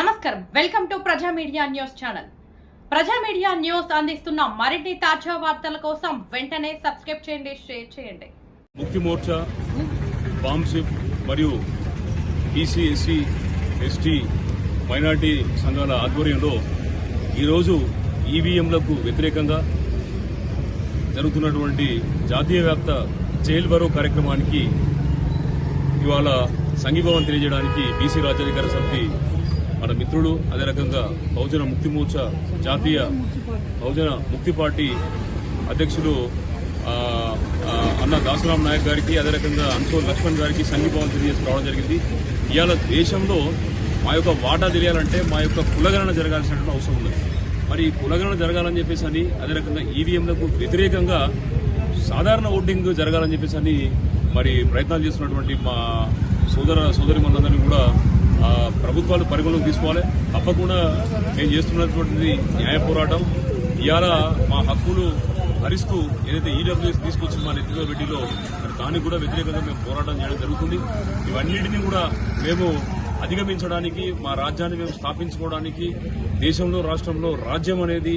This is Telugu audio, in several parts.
నమస్కారం. Welcome to Praja media news channel. Praja media news అందిస్తున్న మరిన్ని తాజా వార్తల కోసం వెంటనే సబ్స్క్రైబ్ చేయండి షేర్ చేయండి. ముక్తి మోర్చా బాంసిప్ మరియు బీసీ ఎస్సీ ఎస్టీ మైనార్టీ సంఘాల ఆధ్వర్యంలో ఈరోజు ఈవీఎంలకు వ్యతిరేకంగా జరుగుతున్నటువంటి జాతీయ వ్యాప్త జైల్ బరో కార్యక్రమానికి ఇవాళ సంఘీభావం తెలియజేయడానికి బీసీ రాజ్యాధికార సమితి మన మిత్రుడు అదే రకంగా బహుజన ముక్తి మోర్చా జాతీయ బహుజన ముక్తి పార్టీ అధ్యక్షులు అన్న దాసరాం నాయక్ గారికి అదే రకంగా అంశో లక్ష్మణ్ గారికి సంఘీభావం తెలియజేసుకోవడం జరిగింది. ఇవాళ దేశంలో మా యొక్క వాటా తెలియాలంటే మా యొక్క కులగణన జరగాల్సినటువంటి అవసరం ఉంది మరి కులగణన జరగాలని చెప్పేసి అని అదే రకంగా ఈవీఎంలకు వ్యతిరేకంగా సాధారణ ఓటింగ్ జరగాలని చెప్పేసి అని మరి ప్రయత్నాలు చేస్తున్నటువంటి మా సోదర సోదరి మనందరినీ కూడా ప్రభుత్వాలు పరిగణలోకి తీసుకోవాలి. తప్పకుండా మేము చేస్తున్నటువంటి న్యాయ పోరాటం. ఇవాళ మా హక్కులు హరిస్తూ ఏదైతే ఈడబ్ల్యూఎస్ తీసుకొచ్చి మా నెత్తిలో పెట్టిలో దానికి కూడా వ్యతిరేకంగా మేము పోరాటం చేయడం జరుగుతుంది. ఇవన్నిటిని కూడా మేము అధిగమించడానికి మా రాజ్యాన్ని మేము స్థాపించుకోవడానికి దేశంలో రాష్ట్రంలో రాజ్యం అనేది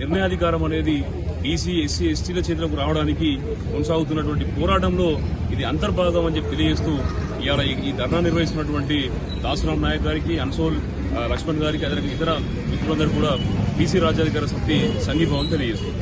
నిర్ణయాధికారం అనేది బీసీ ఎస్సీ ఎస్టీల చేతులకు రావడానికి కొనసాగుతున్నటువంటి పోరాటంలో ఇది అంతర్భాగం అని చెప్పి తెలియజేస్తూ ఇవాళ ఈ- ధర్నా నిర్వహిస్తున్నటువంటి దాసురాం నాయక్ గారికి అన్సోల్ లక్ష్మణ్ గారికి అదే ఇతర మిత్రులందరూ కూడా బీసీ రాజ్యాధికార సమితి సంఘీభావం తెలియజేస్తుంది.